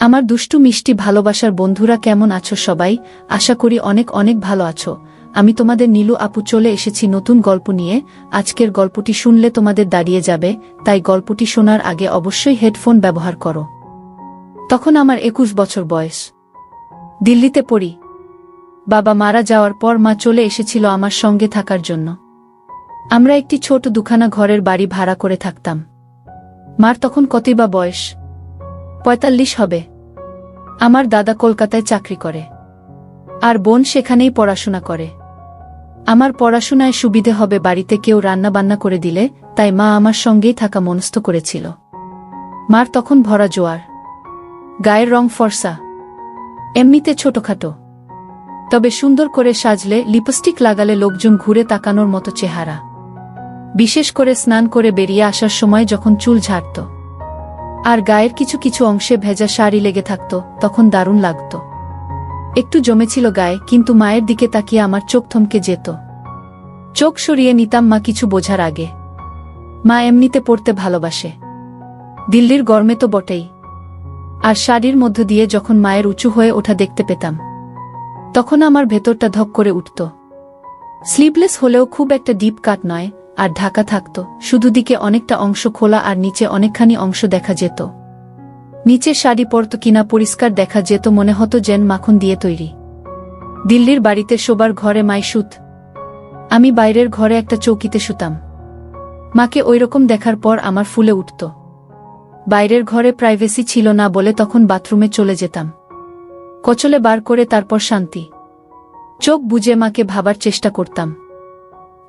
আমার দুষ্টু মিষ্টি ভালোবাসার বন্ধুরা কেমন আছো সবাই? আশা করি অনেক অনেক ভালো আছো। আমি তোমাদের নীলু আপু চলে এসেছি নতুন গল্প নিয়ে। আজকের গল্পটি শুনলে তোমাদের দাঁড়িয়ে যাবে, তাই গল্পটি শোনার আগে অবশ্যই হেডফোন ব্যবহার করো। তখন আমার একুশ বছর বয়স। দিল্লিতে পড়ি। বাবা মারা যাওয়ার পর মা চলে এসেছিল আমার সঙ্গে থাকার জন্য। আমরা একটি ছোট দুখানা ঘরের বাড়ি ভাড়া করে থাকতাম। মার তখন কতই বা বয়স? পঁয়তাল্লিশ হবে। আমার দাদা কলকাতায় চাকরি করে। আর বোন সেখানেই পড়াশোনা করে। আমার পড়াশোনায় সুবিধে হবে বাড়িতে কেউ রান্নাবান্না করে দিলে, তাই মা আমার সঙ্গেই থাকা মনস্থ করেছিল। মার তখন ভরা জোয়ার। গায়ের রং ফর্সা। এমনিতে ছোটখাটো। তবে সুন্দর করে সাজলে, লিপস্টিক লাগালে লোকজন ঘুরে তাকানোর মতো চেহারা। বিশেষ করে স্নান করে বেরিয়ে আসার সময় যখন চুল ঝাড়ত। আর গায়ের কিছু কিছু অংশে ভেজা শাড়ি লেগে থাকত, তখন দারুণ লাগত। একটু জমেছিল গায়ে, কিন্তু মায়ের দিকে তাকিয়ে আমার চোখ থমকে যেত। চোখ সরিয়ে নিতাম মা কিছু বোঝার আগে। মা এমনিতে পড়তে ভালোবাসে। দিল্লির গরমে তো বটেই। আর শাড়ির মধ্য দিয়ে যখন মায়ের উঁচু হয়ে ওঠা দেখতে পেতাম। তখন আমার ভেতরটা ধক করে উঠত। স্লিভলেস হলেও খুব একটা ডিপ কাট নয় আর ঢাকা থাকত। শুধু দিকে অনেকটা অংশ খোলা আর নিচে অনেকখানি অংশ দেখা যেত। নিচে শাড়ি পরত কিনা পরিষ্কার দেখা যেত মনে হতো যেন মাখন দিয়ে তৈরি। দিল্লির বাড়িতে শোবার ঘরে মাই সুত। আমি বাইরের ঘরে একটা চৌকিতে শুতাম। মাকে ওইরকম দেখার পর আমার ফুলে উঠত। বাইরের ঘরে প্রাইভেসি ছিল না বলে তখন বাথরুমে চলে যেতাম। কচলে বার করে তারপর শান্তি। চোখ বুঝে মাকে ভাবার চেষ্টা করতাম।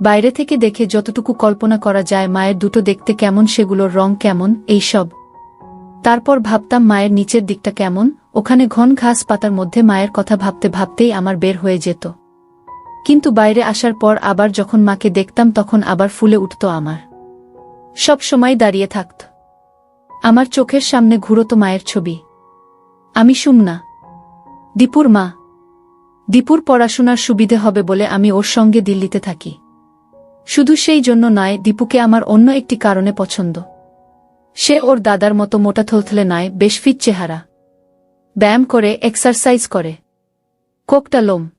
বাইরে থেকে দেখে যতটুকু কল্পনা করা যায় মায়ের দুটো দেখতে কেমন, সেগুলোর রং কেমন এইসব তারপর ভাবতাম মায়ের নিচের দিকটা কেমন, ওখানে ঘন ঘাস পাতার মধ্যে মায়ের কথা ভাবতে ভাবতেই আমার বের হয়ে যেত। কিন্তু বাইরে আসার পর আবার যখন মাকে দেখতাম তখন আবার ফুলে উঠত আমার। সব সময় দাঁড়িয়ে থাকত। আমার চোখের সামনে ঘুরত মায়ের ছবি। আমি শুম না দীপুর মা। দীপুর পড়াশোনার সুবিধে হবে বলে আমি ওর সঙ্গে দিল্লিতে থাকি। শুধু সেই জন্য নয়, দীপুকে আমার অন্য একটি কারণে পছন্দ। সে ওর দাদার মতো মোটা থলথলে নয়, বেশ ফিট চেহারা। ব্যায়াম করে, এক্সারসাইজ করে। কোকটা লোম।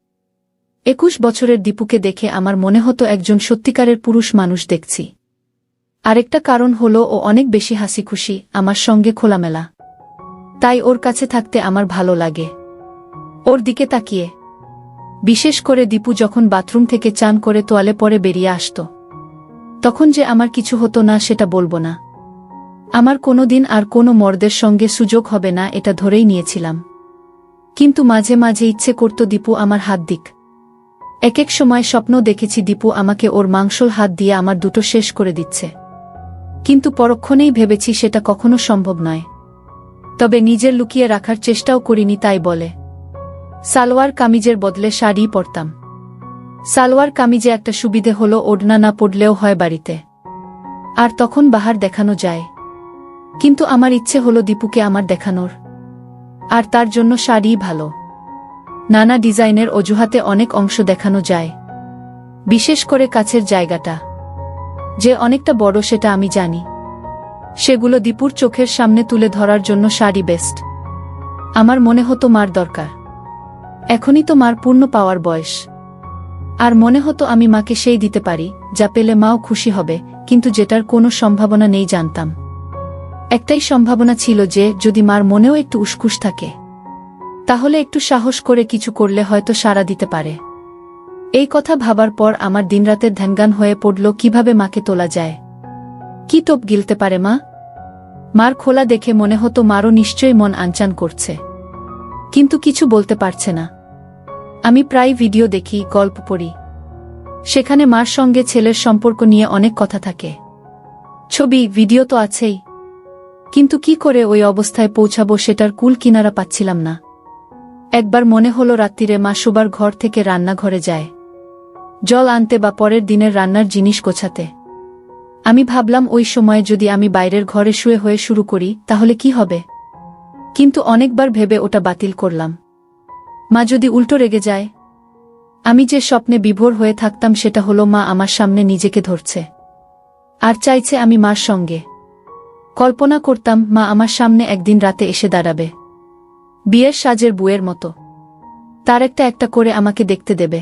একুশ বছরের দীপুকে দেখে আমার মনে হতো একজন সত্যিকারের পুরুষ মানুষ দেখছি। আরেকটা কারণ হল, ও অনেক বেশি হাসি খুশি আমার সঙ্গে খোলামেলা। তাই ওর কাছে থাকতে আমার ভালো লাগে। ওর দিকে তাকিয়ে। বিশেষ করে দীপু যখন বাথরুম থেকে চান করে তোয়ালে পরে বেরিয়ে আসত। তখন যে আমার কিছু হতো না সেটা বলব না। আমার কোনো দিন আর কোনো মর্দের সঙ্গে সুযোগ হবে না এটা ধরেই নিয়েছিলাম। কিন্তু মাঝে মাঝে ইচ্ছে করত দীপু আমার হাত দিক। এক এক সময় স্বপ্ন দেখেছি দীপু আমাকে ওর মাংসল হাত দিয়ে আমার দুটো শেষ করে দিচ্ছে। কিন্তু পরক্ষণেই ভেবেছি সেটা কখনো সম্ভব নয়। তবে নিজের লুকিয়ে রাখার চেষ্টাও করিনি তাই বলে। সালোয়ার কামিজের বদলে শাড়ি পরতাম। সালোয়ার কামিজে একটা সুবিধে হলো ওড়না না পড়লেও হয় বাড়িতে। আর তখন বাহার দেখানো যায়। কিন্তু আমার ইচ্ছে হলো দীপুকে আমার দেখানোর। আর তার জন্য শাড়িই ভালো। নানা ডিজাইনের অজুহাতে অনেক অংশ দেখানো যায়। বিশেষ করে কাছের জায়গাটা। যে অনেকটা বড় সেটা আমি জানি। সেগুলো দীপুর চোখের সামনে তুলে ধরার জন্য শাড়ি বেস্ট আমার মনে হতো মার দরকার। এখনই তো মার পূর্ণ পাওয়ার বয়স। আর মনে হতো আমি মাকে সেই দিতে পারি, যা পেলে মাও খুশি হবে, কিন্তু যেটার কোনো সম্ভাবনা নেই জানতাম। একটাই সম্ভাবনা ছিল যে, যদি মার মনেও একটু উসকুস থাকে, তাহলে একটু সাহস করে কিছু করলে হয়তো সাড়া দিতে পারে। এই কথা ভাবার পর আমার দিনরাতের ধ্যানগান হয়ে পড়ল কীভাবে মাকে তোলা যায়। কি তোপ গিলতে পারে মা? মার খোলা দেখে মনে হতো মারও নিশ্চয়ই মন আনচান করছে। কিন্তু কিছু বলতে পারছে না। আমি প্রায় ভিডিও দেখি, গল্প পড়ি। সেখানে মার সঙ্গে ছেলের সম্পর্ক নিয়ে অনেক কথা থাকে। ছবি, ভিডিও তো আছেই। কিন্তু কি করে ওই অবস্থায় পৌঁছাবো সেটার কুল কিনারা পাচ্ছিলাম না। একবার মনে হলো রাত্রিরে মা শোবার ঘর থেকে রান্নাঘরে যায়। জল আনতে বা পরের দিনের রান্নার জিনিস গোছাতে। আমি ভাবলাম ওই সময়ে যদি আমি বাইরের ঘরে শুয়ে হয়ে শুরু করি, তাহলে কি হবে? কিন্তু অনেকবার ভেবে ওটা বাতিল করলাম। মা যদি উল্টো রেগে যায়, আমি যে স্বপ্নে বিভোর হয়ে থাকতাম সেটা হলো মা আমার সামনে নিজেকে ধরছে। আর চাইছে আমি মার সঙ্গে। কল্পনা করতাম মা আমার সামনে একদিন রাতে এসে দাঁড়াবে। বিয়ের সাজের বুয়ের মতো। তার একটা একটা করে আমাকে দেখতে দেবে।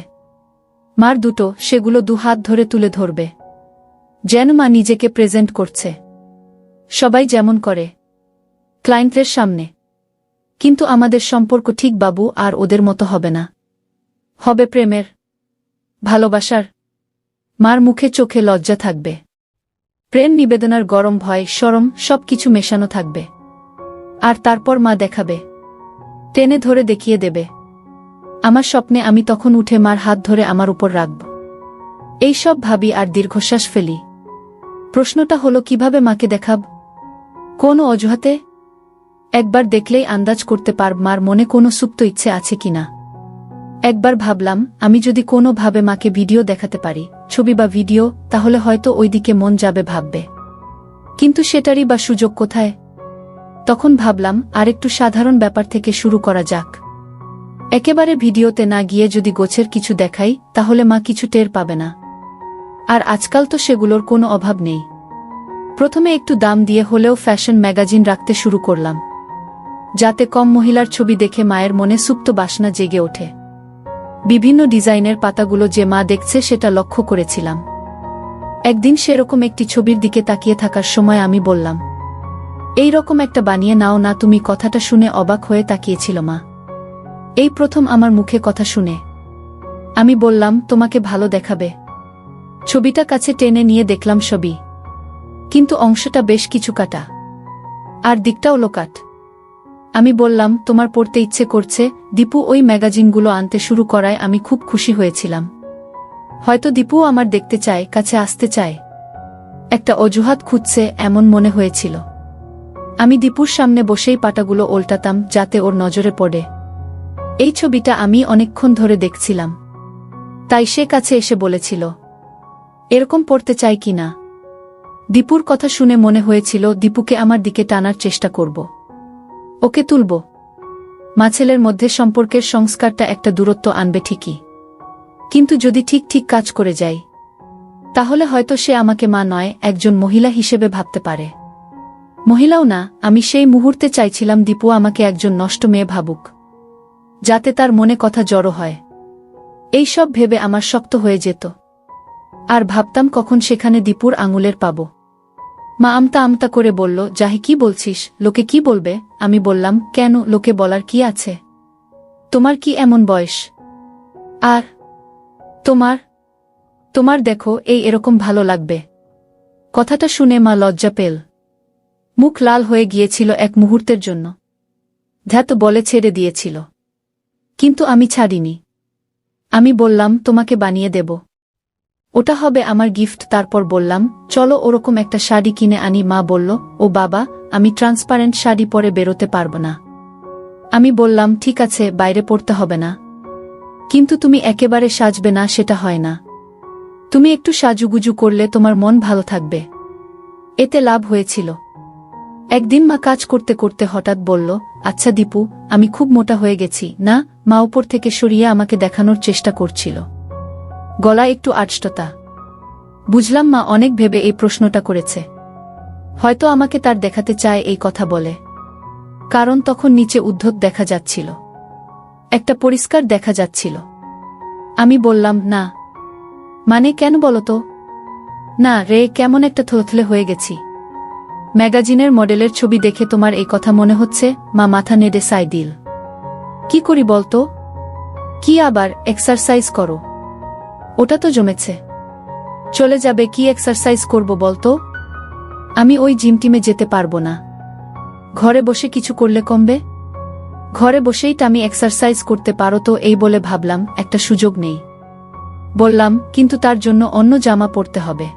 মার দুটো, সেগুলো দু হাত ধরে তুলে ধরবে। যেন মা নিজেকে প্রেজেন্ট করছে। সবাই যেমন করে। ক্লায়েন্টের সামনে। কিন্তু আমাদের সম্পর্ক ঠিক বাবু আর ওদের মতো হবে না। হবে প্রেমের, ভালোবাসার, মার মুখে চোখে লজ্জা থাকবে। প্রেম নিবেদনার গরম ভয়, সরম, সবকিছু মেশানো থাকবে। আর তারপর মা দেখাবে। টেনে ধরে দেখিয়ে দেবে। আমার স্বপ্নে আমি তখন উঠে মার হাত ধরে আমার উপর রাখব। এই সব ভাবি আর দীর্ঘশ্বাস ফেলি। প্রশ্নটা হলো, কীভাবে মাকে দেখাব? কোন অজুহাতে একবার দেখলেই আন্দাজ করতে পার মার মনে কোনো সুপ্ত ইচ্ছে আছে কিনা। একবার ভাবলাম, আমি যদি কোনোভাবে মাকে ভিডিও দেখাতে পারি, ছবি বা ভিডিও, তাহলে হয়তো ওইদিকে মন যাবে ভাববে। কিন্তু সেটারই বা সুযোগ কোথায়? তখন ভাবলাম, আরেকটু সাধারণ ব্যাপার থেকে শুরু করা যাক। একেবারে ভিডিওতে না গিয়ে যদি গোছের কিছু দেখাই, তাহলে মা কিছু টের পাবে না। আর আজকাল তো সেগুলোর কোনো অভাব নেই। প্রথমে একটু দাম দিয়ে হলেও ফ্যাশন ম্যাগাজিন রাখতে শুরু করলাম। যাতে কম মহিলার ছবি দেখে মায়ের মনে সুপ্ত বাসনা জেগে ওঠে। বিভিন্ন ডিজাইনের পাতাগুলো যে মা দেখছে সেটা লক্ষ্য করেছিলাম। একদিন সেরকম একটি ছবির দিকে তাকিয়ে থাকার সময় আমি বললাম, এই রকম একটা বানিয়ে নাও না, তুমি কথাটা শুনে অবাক হয়ে তাকিয়েছিল মা। এই প্রথম আমার মুখে কথা শুনে। আমি বললাম, তোমাকে ভালো দেখাবে। ছবিটা কাছে টেনে নিয়ে দেখলাম ছবি কিন্তু অংশটা বেশ কিছু কাটা। আর দিকটাও লোকাট। আমি বললাম, তোমার পড়তে ইচ্ছে করছে, দীপু ওই ম্যাগাজিনগুলো আনতে শুরু করায় আমি খুব খুশি হয়েছিলাম। হয়তো দীপুও আমার দেখতে চায়, কাছে আসতে চায়। একটা অজুহাত খুঁজছে, এমন মনে হয়েছিল। আমি দীপুর সামনে বসেই পাটাগুলো ওল্টাতাম, যাতে ওর নজরে পড়ে। এই ছবিটা আমি অনেকক্ষণ ধরে দেখছিলাম। তাই সে কাছে এসে বলেছিল, এরকম পড়তে চাই কি না? দীপুর কথা শুনে মনে হয়েছিল, দীপুকে আমার দিকে টানার চেষ্টা করব। ওকে তুলব। মা ছেলের মধ্যে সম্পর্কের সংস্কারটা একটা দূরত্ব আনবে ঠিকই। কিন্তু যদি ঠিক ঠিক কাজ করে যাই, তাহলে হয়তো সে আমাকে মা নয়, একজন মহিলা হিসেবে ভাবতে পারে। মহিলাও না, আমি সেই মুহূর্তে চাইছিলাম দীপু আমাকে একজন নষ্ট মেয়ে ভাবুক, যাতে তার মনে কথা জড়ো হয়। এই সব ভেবে আমার শক্ত হয়ে যেত। আর ভাবতাম কখন সেখানে দীপুর আঙুলের পাব। মা আমতা আমতা করে বলল যাহি কি বলছিস? লোকে কি বলবে? আমি বললাম, কেন? লোকে বলার কি আছে? তোমার কি এমন বয়স? আর তোমার তোমার দেখো, এই এরকম ভালো লাগবে কথাটা শুনে মা লজ্জা পেল। মুখ লাল হয়ে গিয়েছিল এক মুহূর্তের জন্য। ধ্যাত বলে ছেড়ে দিয়েছিল। কিন্তু আমি ছাড়িনি। আমি বললাম, তোমাকে বানিয়ে দেব। ওটা হবে আমার গিফট, তারপর বললাম, চলো ওরকম একটা শাড়ি কিনে আনি। মা বলল, ও বাবা, আমি ট্রান্সপারেন্ট শাড়ি পরে বেরোতে পারব না। আমি বললাম, ঠিক আছে, বাইরে পড়তে হবে না। কিন্তু তুমি একেবারে সাজবে না, সেটা হয় না। তুমি একটু সাজুগুজু করলে তোমার মন ভালো থাকবে। এতে লাভ হয়েছিল। একদিন মা কাজ করতে করতে হঠাৎ বলল আচ্ছা দীপু, আমি খুব মোটা হয়ে গেছি। না, মা উপর থেকে সরিয়ে আমাকে দেখানোর চেষ্টা করছিল। গলা একটু আটষ্টতা বুঝলাম মা অনেক ভেবে এই প্রশ্নটা করেছে। হয়তো আমাকে তার দেখাতে চায় এই কথা বলে। কারণ তখন নিচে উদ্ধত দেখা যাচ্ছিল। একটা পরিষ্কার দেখা যাচ্ছিল। আমি বললাম, না। মানে কেন বলতো না রে, কেমন একটা থলথলে হয়ে গেছি। ম্যাগাজিনের মডেলের ছবি দেখে তোমার এই কথা মনে হচ্ছে? মা মাথা নেড়ে সাই দিল। কি করি বলতো? কি আবার, এক্সারসাইজ করো। ওটা তো জমেছে। চলে যাবে কি এক্সারসাইজ করব বলতো? আমি ওই জিম টিমে যেতে পারব না। ঘরে বসে কিছু করলে কমবে? ঘরে বসেই তো আমি এক্সারসাইজ করতে পারো তো এই বলে ভাবলাম, একটা সুযোগ নেই। বললাম, কিন্তু তার জন্য অন্য জামা পরতে হবে।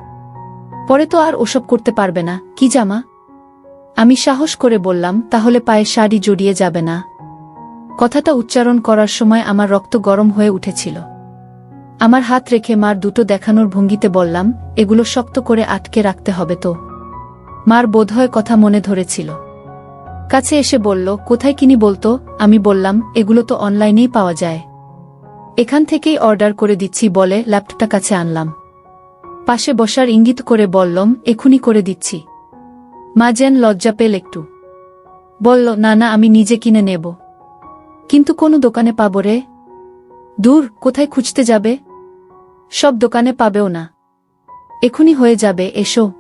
পরে তো আর ওসব করতে পারবে না, কি জামা? আমি সাহস করে বললাম, তাহলে পায়ে শাড়ি জড়িয়ে যাবে না। কথাটা উচ্চারণ করার সময় আমার রক্ত গরম হয়ে উঠেছিল। আমার হাত রেখে মার দুটো দেখানোর ভঙ্গিতে বললাম, এগুলো শক্ত করে আটকে রাখতে হবে তো। মার বোধহয় কথা মনে ধরেছিল। কাছে এসে বলল, কোথায় কিনি বলতো? আমি বললাম, এগুলো তো অনলাইনেই পাওয়া যায়। এখান থেকেই অর্ডার করে দিচ্ছি বলে ল্যাপটপটা কাছে আনলাম। পাশে বসার ইঙ্গিত করে বললম, এখুনি করে দিচ্ছি। মা যেন লজ্জা পেল একটু। বলল, না না, আমি নিজে কিনে নেব। কিন্তু কোনো দোকানে পাবো রে? দূর, কোথায় খুঁজতে যাবে? সব দোকানে পাবেও না। এখনই হয়ে যাবে, এসো।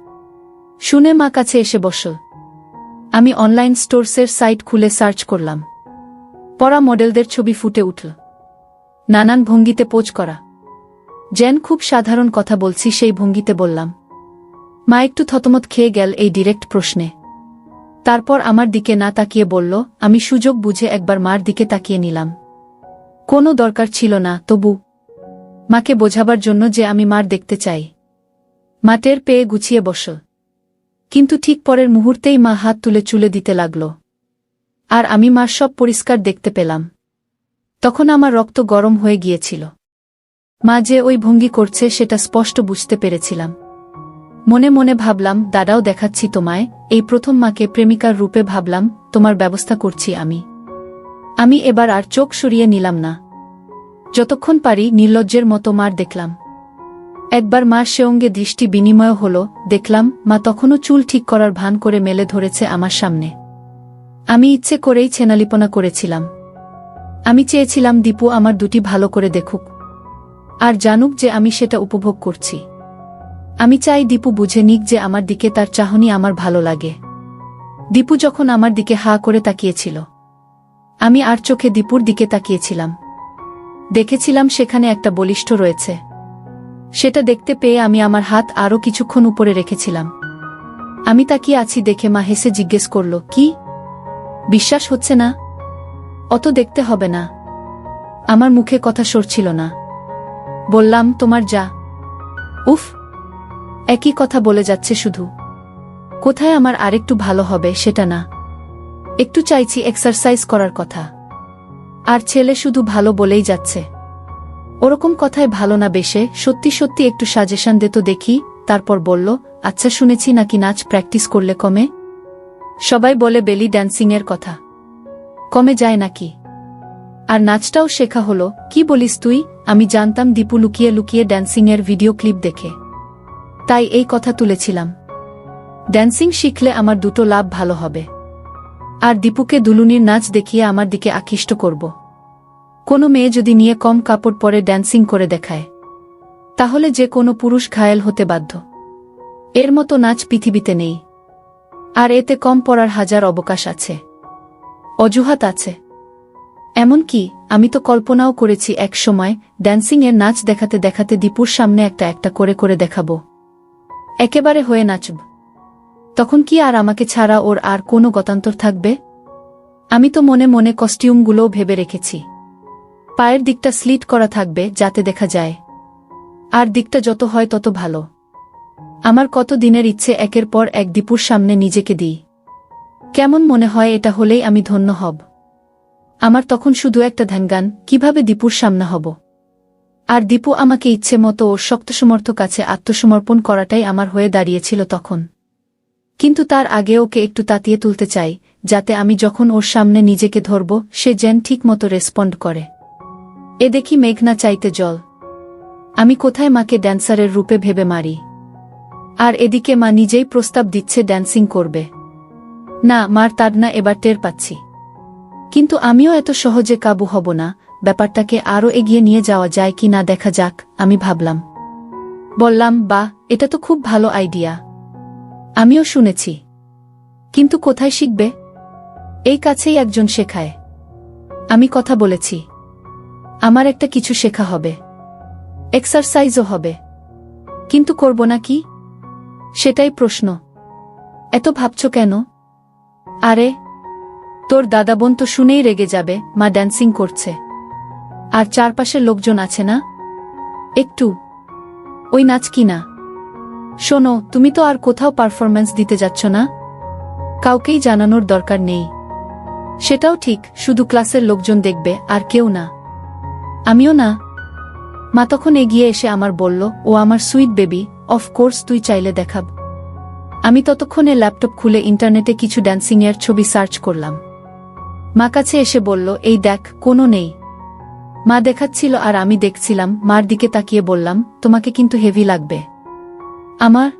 শুনে মা কাছে এসে বসো। আমি অনলাইন স্টোরসের সাইট খুলে সার্চ করলাম। পরা মডেলদের ছবি ফুটে উঠল। নানান ভঙ্গিতে পোজ করা। যেন খুব সাধারণ কথা বলছি, সেই ভঙ্গিতে বললাম, মা একটু থতমত খেয়ে গেল এই ডিরেক্ট প্রশ্নে। তারপর আমার দিকে না তাকিয়ে বলল, আমি সুযোগ বুঝে একবার মার দিকে তাকিয়ে নিলাম। কোনো দরকার ছিল না, তবু মাকে বোঝাবার জন্য যে আমি মার দেখতে চাই। মাটের পেয়ে গুছিয়ে বস। কিন্তু ঠিক পরের মুহূর্তেই মা হাত তুলে চুলে দিতে লাগল। আর আমি মার সব পরিষ্কার দেখতে পেলাম। তখন আমার রক্ত গরম হয়ে গিয়েছিল। মা যে ওই ভঙ্গি করছে সেটা স্পষ্ট বুঝতে পেরেছিলাম। মনে মনে ভাবলাম, দাদাও দেখাচ্ছি তোমায়। এই প্রথম মাকে প্রেমিকার রূপে ভাবলাম, তোমার ব্যবস্থা করছি আমি। আমি এবার আর চোখ সরিয়ে নিলাম না। যতক্ষণ পারি নির্লজ্জের মতো মার দেখলাম। একবার মার সে অঙ্গে দৃষ্টি বিনিময় হল, দেখলাম, মা তখনও চুল ঠিক করার ভান করে মেলে ধরেছে আমার সামনে। আমি ইচ্ছে করেই ছেনালিপনা করেছিলাম। আমি চেয়েছিলাম, দীপু, আমার দুটি ভালো করে দেখুক। আর জানুক যে আমি সেটা উপভোগ করছি। আমি চাই দীপু বুঝে নিক যে আমার দিকে তার চাহনি আমার ভালো লাগে। দীপু যখন আমার দিকে হা করে তাকিয়েছিল। আমি আর চোখে দীপুর দিকে তাকিয়েছিলাম। দেখেছিলাম সেখানে একটা বলিষ্ঠ রয়েছে। সেটা দেখতে পেয়ে আমি আমার হাত আরও কিছুক্ষণ উপরে রেখেছিলাম। আমি তাকিয়ে আছি দেখে মা হেসে জিজ্ঞেস করল, কি? বিশ্বাস হচ্ছে না? অত দেখতে হবে না। আমার মুখে কথা সরছিল না। বললাম, তোমার যা। উফ! একই কথা বলে যাচ্ছে শুধু। কোথায় আমার আরেকটু ভালো হবে সেটা না। একটু চাইছি এক্সারসাইজ করার কথা। আর ছেলে শুধু ভালো বলেই যাচ্ছে। ওরকম কথায় ভালো না বেশে সত্যি সত্যি একটু সাজেশন দে তো দেখি, তারপর বলল আচ্ছা শুনেছি নাকি নাচ প্র্যাকটিস করলে কমে? সবাই বলে বেলি ড্যান্সিংয়ের কথা। কমে যায় নাকি? আর নাচটাও শেখা হলো, কি বলিস তুই? আমি জানতাম দীপু লুকিয়ে লুকিয়ে ড্যান্সিংয়ের ভিডিও ক্লিপ দেখে। তাই এই কথা তুলেছিলাম। ড্যান্সিং শিখলে আমার দুটো লাভ ভালো হবে। আর দীপুকে দুলুনির নাচ দেখিয়ে আমার দিকে আকৃষ্ট করব। কোনো মেয়ে যদি নিয়ে কম কাপড় পরে ড্যান্সিং করে দেখায়। তাহলে যে কোনো পুরুষ ঘায়েল হতে বাধ্য। এর মতো নাচ পৃথিবীতে নেই। আর এতে কম পড়ার হাজার অবকাশ আছে। অজুহাত আছে। এমনকি আমি তো কল্পনাও করেছি এক সময় ড্যান্সিংয়ের নাচ দেখাতে দেখাতে দীপুর সামনে একটা একটা করে করে দেখাবো। একেবারে হয়ে নাচব। তখন কি আর আমাকে ছাড়া ওর আর কোনো গতান্তর থাকবে? আমি তো মনে মনে কস্টিউমগুলোও ভেবে রেখেছি। পায়ের দিকটা স্লিট করা থাকবে যাতে দেখা যায়। আর দিকটা যত হয় তত ভালো। আমার কত দিনের ইচ্ছে একের পর এক দীপুর সামনে নিজেকে দিই। কেমন মনে হয় এটা হলেই আমি ধন্য হব। আমার তখন শুধু একটা ধ্যানগান, কীভাবে দীপুর সামনে হব? আর দীপু আমাকে ইচ্ছে মতো ওর শক্তসমর্থ কাছে আত্মসমর্পণ করাটাই আমার হয়ে দাঁড়িয়েছিল তখন। কিন্তু তার আগে ওকে একটু তাতিয়ে তুলতে চাই, যাতে আমি যখন ওর সামনে নিজেকে ধরব, সে যেন ঠিক মতো রেসপন্ড করে। এ দেখি মেঘনা চাইতে জল। আমি কোথায় মাকে ড্যান্সারের রূপে ভেবে মারি? আর এদিকে মা নিজেই প্রস্তাব দিচ্ছে ড্যান্সিং করবে। না, মার তাডনা এবার টের পাচ্ছি। কিন্তু আমিও এত সহজে কাবু হব না, ব্যাপারটাকে আরও এগিয়ে নিয়ে যাওয়া যায় কি না দেখা যাক, আমি ভাবলাম। বললাম বা এটা তো খুব ভালো আইডিয়া। আমিও শুনেছি। কিন্তু কোথায় শিখবে? এই কাছেই একজন শেখায়। আমি কথা বলেছি। আমার একটা কিছু শেখা হবে। এক্সারসাইজও হবে। কিন্তু করব না কি? সেটাই প্রশ্ন। এত ভাবছ কেন? আরে, তোর দাদা বোন তো শুনেই রেগে যাবে, মা ড্যান্সিং করছে। আর চারপাশের লোকজন আছে না? একটু। ওই নাচ কি না? শোনো, তুমি তো আর কোথাও পারফরম্যান্স দিতে যাচ্ছ না। কাউকেই জানানোর দরকার নেই। সেটাও ঠিক, শুধু ক্লাসের লোকজন দেখবে, আর কেউ না। আমিও না। মা তখন এগিয়ে এসে আমার বলল, ও আমার সুইট বেবি অফকোর্স তুই চাইলে দেখাব। আমি ততক্ষণে ল্যাপটপ খুলে ইন্টারনেটে কিছু ড্যান্সিংয়ের ছবি সার্চ করলাম। মা কাছে এসে বলল, এই দেখ, কোনো নেই। মা দেখাচ্ছিল আর আমি দেখছিলাম, মার দিকে তাকিয়ে বললাম, তোমাকে কিন্তু হেভি লাগবে। আমার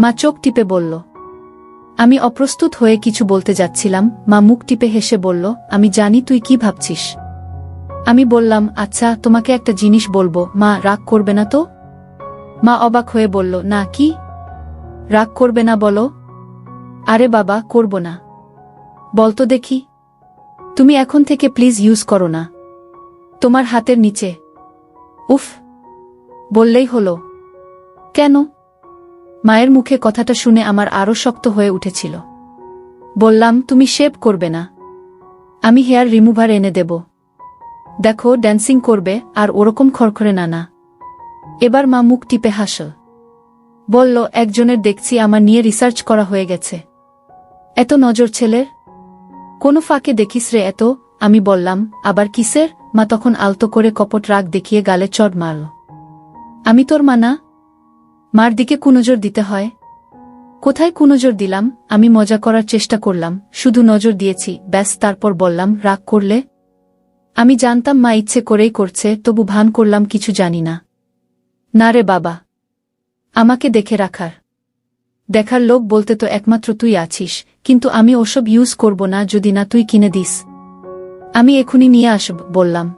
মা চোখ টিপে বলল, আমি অপ্রস্তুত হয়ে কিছু বলতে যাচ্ছিলাম। মা মুখ টিপে হেসে বলল, আমি জানি তুই কি ভাবছিস। আমি বললাম আচ্ছা তোমাকে একটা জিনিস বলব। মা, রাগ করবে না তো? মা অবাক হয়ে বলল, না, কি? রাগ করবে না বলো। আরে বাবা, করব না। বলতো দেখি। তুমি এখন থেকে প্লিজ ইউজ করো না। তোমার হাতের নিচে। উফ! বললেই হলো। কেন? মায়ের মুখে কথাটা শুনে আমার আরও শক্ত হয়ে উঠেছিল। বললাম, তুমি শেভ করবে না। আমি হেয়ার রিমুভার এনে দেব। দেখো, ড্যান্সিং করবে, আর ওরকম খড়খড়ে না না এবার মা মুখ টিপে হাস বলল, একজনের দেখছি আমার নিয়ে রিসার্চ করা হয়ে গেছে। এত নজর ছেলের কোনো ফাঁকে দেখিস রে এত। আমি বললাম, আবার কিসের? মা তখন আলতো করে কপট রাগ দেখিয়ে গালে চড় মারল। আমি তোর মা না? মার দিকে কুনজর দিতে হয়। কোথায় কুনজর দিলাম? আমি মজা করার চেষ্টা করলাম। শুধু নজর দিয়েছি। ব্যাস, তারপর বললাম, রাগ করলে? আমি জানতাম মা ইচ্ছে করেই করছে, তবু ভান করলাম, কিছু জানি না। না রে বাবা। আমাকে দেখে রাখার। দেখার লোক বলতে তো একমাত্র তুই আছিস। কিন্তু আমি ওসব ইউজ করব না যদি না তুই কিনে দিস। আমি এখনই নিয়ে আসব, বললাম।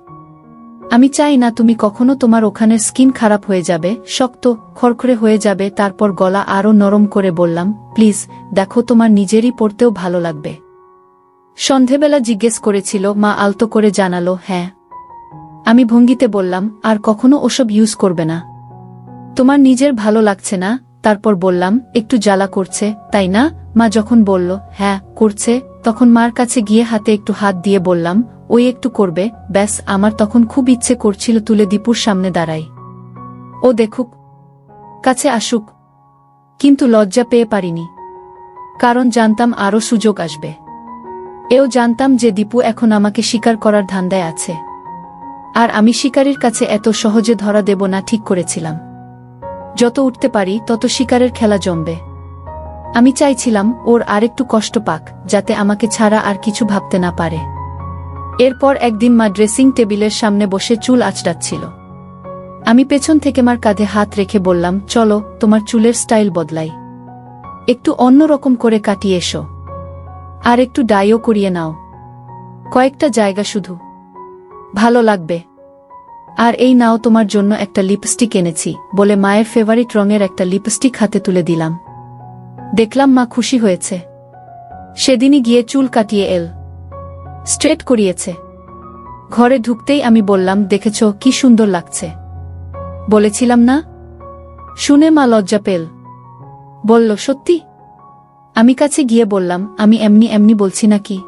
আমি চাই না তুমি কখনো তোমার ওখানের স্কিন খারাপ হয়ে যাবে, শক্ত, খড়খড়ে হয়ে যাবে, তারপর গলা আরও নরম করে বললাম, প্লিজ, দেখো তোমার নিজেরই পড়তেও ভালো লাগবে। সন্ধেবেলা জিজ্ঞেস করেছিল, মা আলতো করে জানালো হ্যাঁ। আমি ভঙ্গিতে বললাম, আর কখনো ওসব ইউজ করবে না। তোমার নিজের ভালো লাগছে না তারপর বললাম, একটু জ্বালা করছে, তাই না? মা যখন বলল হ্যাঁ করছে, তখন মার কাছে গিয়ে হাতে একটু হাত দিয়ে বললাম, ওই একটু করবে, ব্যাস, আমার তখন খুব ইচ্ছে করছিল তুলে দীপুর সামনে দাঁড়াই। ও দেখুক, কাছে আসুক। কিন্তু লজ্জা পেয়ে পারিনি। কারণ জানতাম আরও সুযোগ আসবে। এও জানতাম যে দীপু এখন আমাকে শিকার করার ধান্দায় আছে। আর আমি শিকারীর কাছে এত সহজে ধরা দেব না, ঠিক করেছিলাম। যত উঠতে পারি, তত শিকারের খেলা জমবে। আমি চাইছিলাম, ওর আরেকটু কষ্ট পাক, যাতে আমাকে ছাড়া আর কিছু ভাবতে না পারে। এরপর একদিন মা ড্রেসিং টেবিলের সামনে বসে চুল আঁচড়াচ্ছিল। আমি পেছন থেকে মার কাঁধে হাত রেখে বললাম, চলো, তোমার চুলের স্টাইল বদলাই। একটু অন্যরকম করে কাটিয়ে এসো। আর একটু ডাইও করিয়ে নাও। কয়েকটা জায়গা শুধু। ভালো লাগবে। আর এই নাও তোমার জন্য একটা লিপস্টিক এনেছি, বলে মায়ের ফেভারিট রঙের একটা লিপস্টিক হাতে তুলে দিলাম। দেখলাম মা খুশি হয়েছে। সেদিনই গিয়ে চুল কাটিয়ে এল। স্ট্রেট করিয়েছে। ঘরে ঢুকতেই আমি বললাম, দেখেছ, কি সুন্দর লাগছে। বলেছিলাম, না। শুনে মা লজ্জা পেল। বলল, সত্যি? আমি কাছে গিয়ে বললাম, আমি এমনি এমনি বলছি নাকি?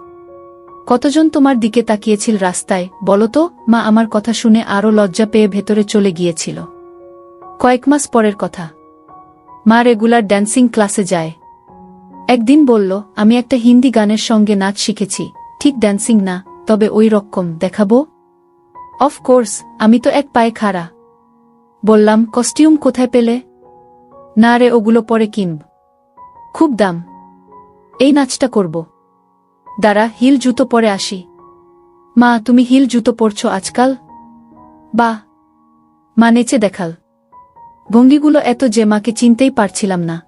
কতজন তোমার দিকে তাকিয়েছিল রাস্তায়, বলো তো? মা আমার কথা শুনে আরও লজ্জা পেয়ে ভেতরে চলে গিয়েছিল। কয়েক মাস পরের কথা। মা রেগুলার ড্যান্সিং ক্লাসে যায়। একদিন বলল, আমি একটা হিন্দি গানের সঙ্গে নাচ শিখেছি। ঠিক ড্যান্সিং না, তবে ওই রকম, দেখাবো? অফকোর্স আমি তো এক পায়ে খাড়া। বললাম, কস্টিউম কোথায় পেলে? না রে, ওগুলো পরে কিনব। খুব দাম। এই নাচটা করব। দাঁড়া, হিল জুতো পরে আসি। মা, তুমি হিল জুতো পরছ আজকাল? বা মা, নেচে দেখাল। ভঙ্গিগুলো এত যে মাকে চিনতেই পারছিলাম না।